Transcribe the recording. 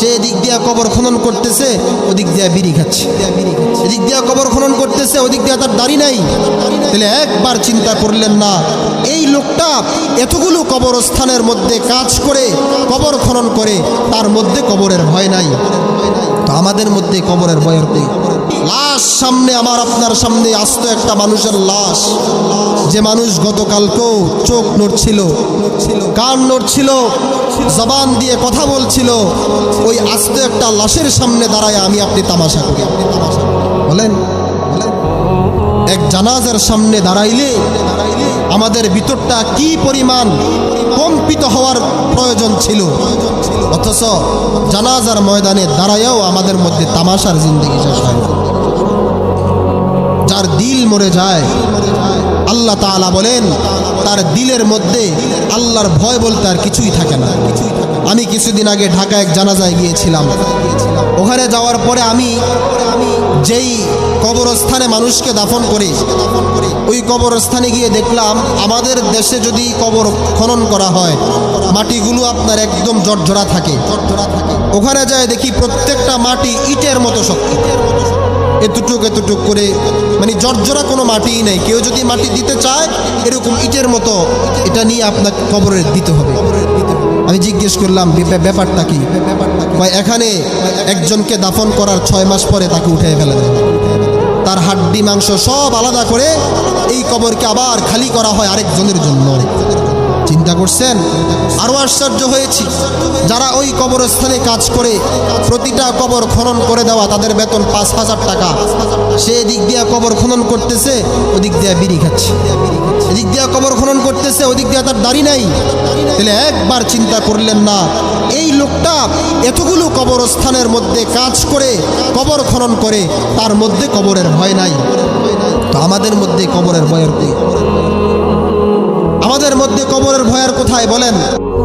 সে এদিক দিয়া কবর খনন করতেছে, ওদিক দিয়া বিড়ি খাচ্ছে। এদিক দিয়া কবর খনন করতেছে, ওদিক দিয়া তার দাড়ি নাই। তাহলে একবার চিন্তা করলেন না, এই লোকটা এতগুলো কবরস্থানের মধ্যে কাজ করে, কবর খনন করে, তার মধ্যে কবরের ভয় নাই। তো আমাদের মধ্যে কবরের ভয় নেই। লাশ সামনে আমার আপনার সামনে আসতো একটা মানুষের লাশ। যে মানুষ গতকালকেও চোখ নড়ছিল, কান নড়ছিল, জবান দিয়ে কথা বলছিল। ওই আস্ত একটা লাশের সামনে দাঁড়ায় আমি আপনি তামাশা করি বলেন বলেন। এক জানাজার সামনে দাঁড়াইলে আমাদের ভিতরটা কি পরিমাণ কম্পিত হওয়ার প্রয়োজন ছিল? অথচ জানাজার ময়দানে দাঁড়ায়ও আমাদের মধ্যে তামাশার জিন্দগি শেষ হয় মরে যায়। আল্লাহ তাআলা বলেন, তার দিলের মধ্যে আল্লাহর ভয় বলতে আর কিছুই থাকে না। আমি কিছুদিন আগে ঢাকা এক জানাজায় গিয়েছিলাম। ওখানে যাওয়ার পরে আমি যেই কবরস্থানে মানুষকে দাফন করে, ওই কবরস্থানে গিয়ে দেখলাম, আমাদের দেশে যদি কবর খনন করা হয়, মাটিগুলো আপনার একদম জর্জরা থাকে। ওখানে যায় দেখি প্রত্যেকটা মাটি ইটের মতো শক্ত। এতটুক এতটুক করে মানে জর্জরা কোনো মাটিই নেই। কেউ যদি মাটি দিতে চায়, এরকম ইটের মতো এটা নিয়ে আপনাকে কবরে দিতে হবে। আমি জিজ্ঞেস করলাম ব্যাপারটা কি? এখানে একজনকে দাফন করার ছয় মাস পরে তাকে উঠে ফেলে তার হাড্ডি, মাংস সব আলাদা করে এই কবরকে আবার খালি করা হয় আরেকজনের জন্য। চিন্তা করছেন? আরও আশ্চর্য হয়েছি। যারা ওই কবরস্থানে কাজ করে, প্রতিটা কবর খনন করে দেওয়া, তাদের বেতন পাঁচ হাজার টাকা। সে এদিক দিয়ে কবর খনন করতেছে, ওদিক দিয়ে বিড়ি খাচ্ছে। এদিক দিয়ে কবর খনন করতেছে, ওদিক দিয়ে তার দাড়ি নাই। তাহলে একবার চিন্তা করলেন না, এই লোকটা এতগুলো কবরস্থানের মধ্যে কাজ করে, কবর খনন করে, তার মধ্যে কবরের ভয় নাই। তো আমাদের মধ্যে কবরের ভয়ের আমাদের মধ্যে কবরের ভয়ের কোথায় বলেন?